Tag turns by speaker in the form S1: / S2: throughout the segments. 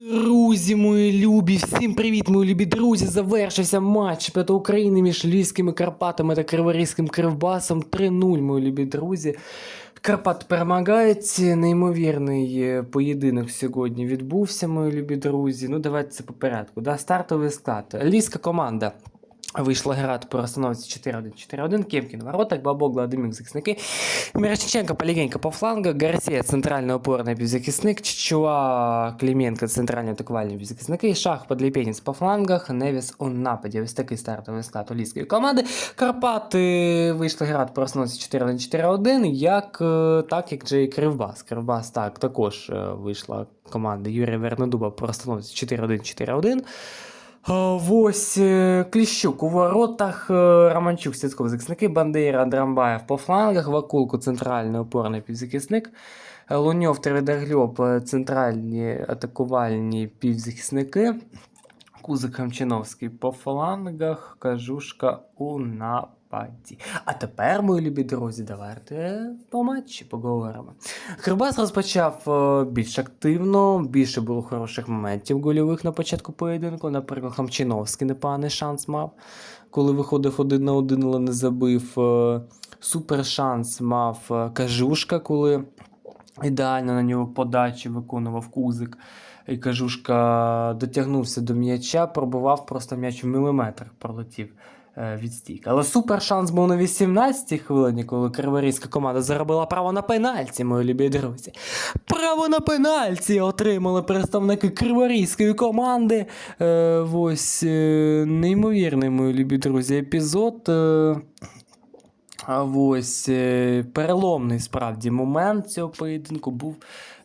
S1: Друзі, мої любі, всім привіт, мої любі друзі. Завершився матч чемпіонату України між Львівськими Карпатами та Криворізьким Кривбасом 3-0, мої любі друзі. Карпат перемагають. Неймовірний е, поєдинок сьогодні відбувся, мої любі друзі. Ну, давайте це по порядку. Да? Стартовий склад. Львівська команда. Вийшла грати по розстановці 4-1, 4-1, Кемкін в воротах, Бабок, захисники, Мирошниченко, Полігенько по флангах, Гарсія центральний опорний півзахисник, Чичуа, Клименко центральні атакувальні півзахисники, Шах, Подліпєнець по флангах, Невіс у нападі. Ось такий стартовий склад олійської команди. Карпати вийшли грати по розстановці 4-1-4-1, як, е, так як же Кривбас. Кривбас так, також е, вийшла команда Юрія Вернодуба по розстановці 4-1-4-1. А, Ось е, Кліщук у воротах, е, Романчук, Сіцьков захисники, Бандера, Драмбаєв по флангах, Вакулку центральний опорний півзахисник, е, Луньов, Тередогльоб, е, центральні атакувальні півзахисники, Кузик Хамчиновський по флангах, Кажушка у нападі. А тепер, мої любі друзі, давайте по матчі поговоримо. Кривбас розпочав е, більш активно, більше було хороших моментів гольових на початку поєдинку. Наприклад, Хамчиновський непоганий шанс мав, коли виходив один на один, але не забив. Е, Супер шанс мав е, Кажушка, коли ідеально на нього подачі виконував кузик. І Кажушка дотягнувся до м'яча, пробував просто м'яч в міліметр пролетів е. Але супер шанс був на 18-й хвилині, коли криворізька команда заробила право на пенальті, мої любі друзі. Право на пенальті отримали представники криворізької команди. Е, ось е, неймовірний, мої любі друзі, епізод. Е, а ось е, переломний справді момент цього поєдинку був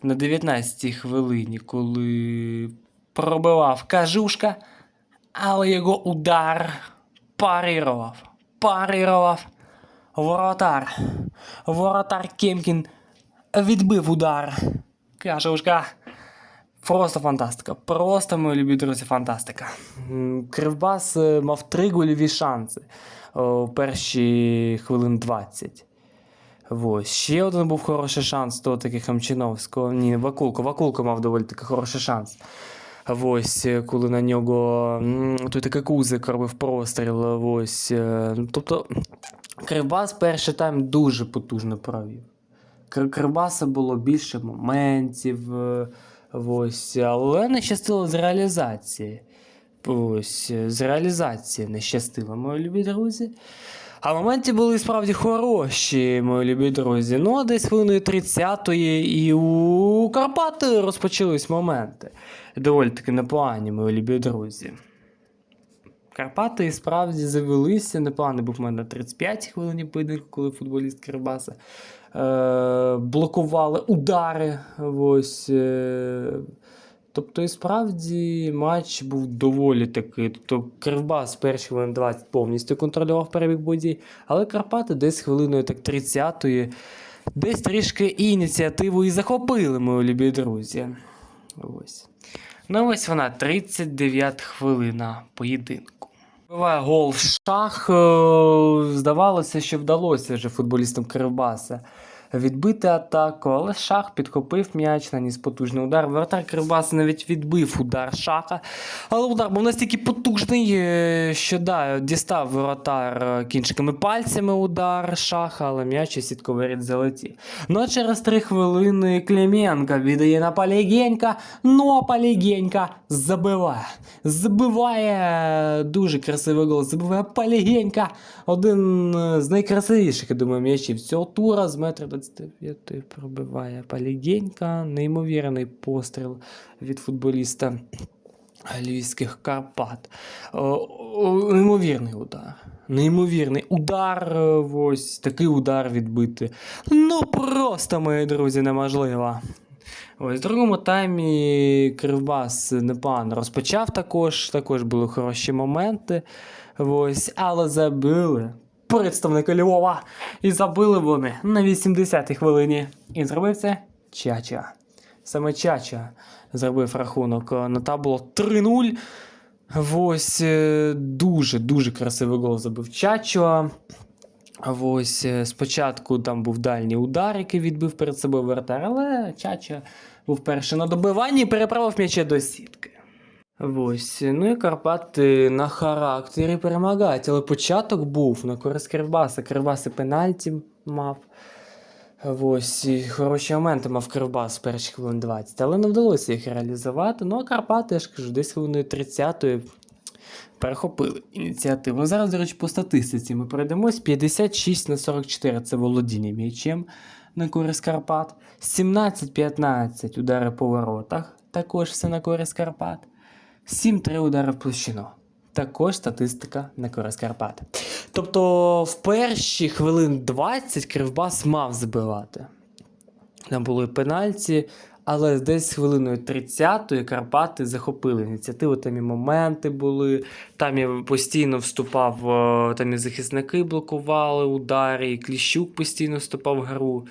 S1: на 19-й хвилині, коли пробивав кажушка, але його удар парирував. Парирував воротар. Воротар Кемкін відбив удар. Кажушка. Просто фантастика. Просто, мої любі друзі, фантастика. Кривбас е, мав три гольові шанси у перші хвилин 20. Ось. Ще один був хороший шанс того таки Хамчиновського. Ні, Вакулко. Вакулко мав доволі таки хороший шанс. Ось, е, коли на нього той такий кузик робив простріл. Ось. е, Тобто Кривбас перший тайм дуже потужно провів. Кр- Кривбаса було більше моментів. е, Ось, але не щастило з реалізації. Ось, з реалізації не щастило, мої любі друзі. А моменти були справді хороші, мої любі друзі. Ну, а десь хвилиною 30-ї і у Карпати розпочались моменти. Доволі таки непогані, мої любі друзі. Карпати і справді завелися. Непоганий був у мене на 35 хвилині поєдинку, коли футболіст Кирбаса е, блокували удари. Ось, е, тобто, і справді матч був доволі такий. Тобто Кривбас перші хвилин 20 повністю контролював перебіг подій, але Карпати десь хвилиною так 30-ї, десь трішки ініціативу і захопили, мої любі друзі. Ось. Ну ось вона, 39 хвилина поєдинку. Буває гол в шах. е, Здавалося, що вдалося вже футболістам Кривбаса відбити атаку, але шах підхопив м'яч, наніс потужний удар. Воротар Кривбаса навіть відбив удар шаха. Але удар був настільки потужний, е, що да, дістав воротар е, кінчиками пальцями удар шаха, але м'яч і сітковий залетів. Ну а через три хвилини Клименко віддає на Полігенька, ну а Полігенька забиває. Забиває дуже красивий гол. Забиває Полігенька. Один е, з найкрасивіших, я думаю, м'ячів цього тура з метра 29 пробиває Полігенька. Неймовірний постріл від футболіста Львівських Карпат. Неймовірний удар. Неймовірний удар. Ось такий удар відбити. Ну просто, мої друзі, неможливо. Ось в другому таймі Кривбас непогано розпочав також. Також були хороші моменти. Ось, але забили представники Львова. І забили вони на 80-й хвилині. І зробив це Чача. Саме Чача зробив рахунок е, на табло 3-0. Ось е, дуже дуже красивий гол забив Чачо. Ось е, спочатку там був дальній удар, який відбив перед собою вратар, але Чача був перший на добиванні і переправив м'яча до сітки. Ось, ну і Карпати на характері перемагають, але початок був на користь Кривбаса. Кривбас і пенальті мав. Ось, і хороші моменти мав Кривбас перші хвилин 20, але не вдалося їх реалізувати. Ну а Карпати, я ж кажу, десь хвилиною 30-ї перехопили ініціативу. Зараз, до речі, по статистиці ми пройдемось. 56 на 44 це володіння м'ячем на користь Карпат. 17-15 удари по воротах, також все на користь Карпат. 7-3 удари в площину. Також статистика на користь Карпат. Тобто в перші хвилин 20 Кривбас мав забивати. Там були пенальті, але десь хвилиною 30-ї Карпати захопили ініціативу. Там і моменти були, там і постійно вступав, е, там і захисники блокували удари, і Кліщук постійно вступав в гру.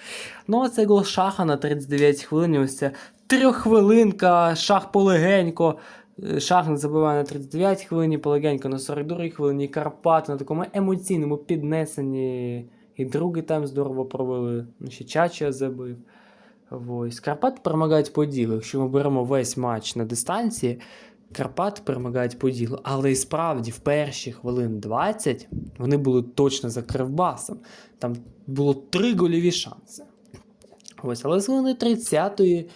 S1: Ну, а цей гол Шаха на 39 хвилині, ось ця трьоххвилинка, шах полегенько. Е, Шах не забиває на 39 хвилині, полегенько на 42 хвилині, і Карпати на такому емоційному піднесенні. І другий там здорово провели. Ну, ще Чача забив. Ось. Карпати перемагають по ділу. Якщо ми беремо весь матч на дистанції, Карпати перемагають по ділу. Але і справді в перші хвилин 20 вони були точно за кривбасом. Там було три гольові шанси. Ось, але з хвилини 30-ї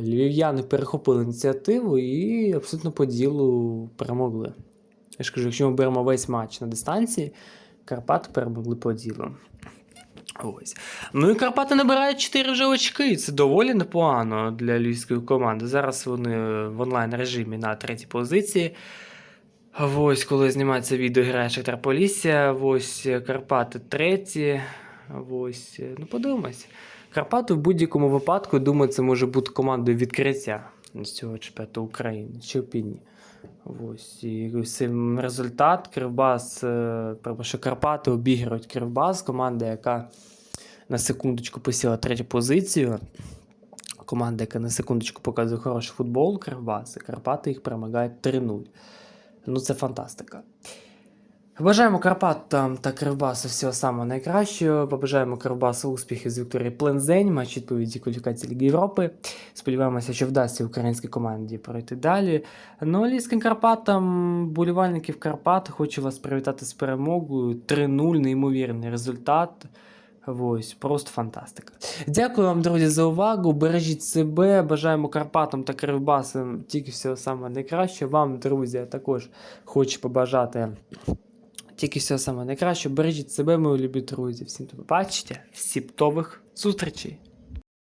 S1: львів'яни перехопили ініціативу і абсолютно по ділу перемогли. Я ж кажу, якщо ми беремо весь матч на дистанції, Карпати перемогли по ділу. Ось. Ну і Карпати набирають 4 вже очки. Це доволі непогано для львівської команди. Зараз вони в онлайн режимі на третій позиції. Ось, коли знімається відео грає Шахтар ось Карпати треті. Ось, ну подивимось. Карпати в будь-якому випадку, думаю, це може бути командою відкриття з цього чемпіонату України. Чи. Ось, і цей результат Кривбас, е, що Карпати обіграють Кривбас, команда, яка на секундочку посіла третю позицію. Команда, яка на секундочку показує хороший футбол, Кривбас, і Карпати їх перемагають 3-0. Ну, це фантастика. Бажаємо Карпатам та Кривбасу всього самого найкращого. Побажаємо Кривбасу успіхів з Вікторії Плензень, матч відповіді кваліфікації Ліги Європи. Сподіваємося, що вдасться українській команді пройти далі. Ну, а Львівським Карпатам, болівальників Карпат, хочу вас привітати з перемогою. 3-0, неймовірний результат. Ось, просто фантастика. Дякую вам, друзі, за увагу. Бережіть себе. Бажаємо Карпатам та Кривбасам тільки всього самого найкращого. Вам, друзі, також хочу побажати тільки все саме найкраще. Бережіть себе, мої любі друзі. Всім побачите, птових зустрічей!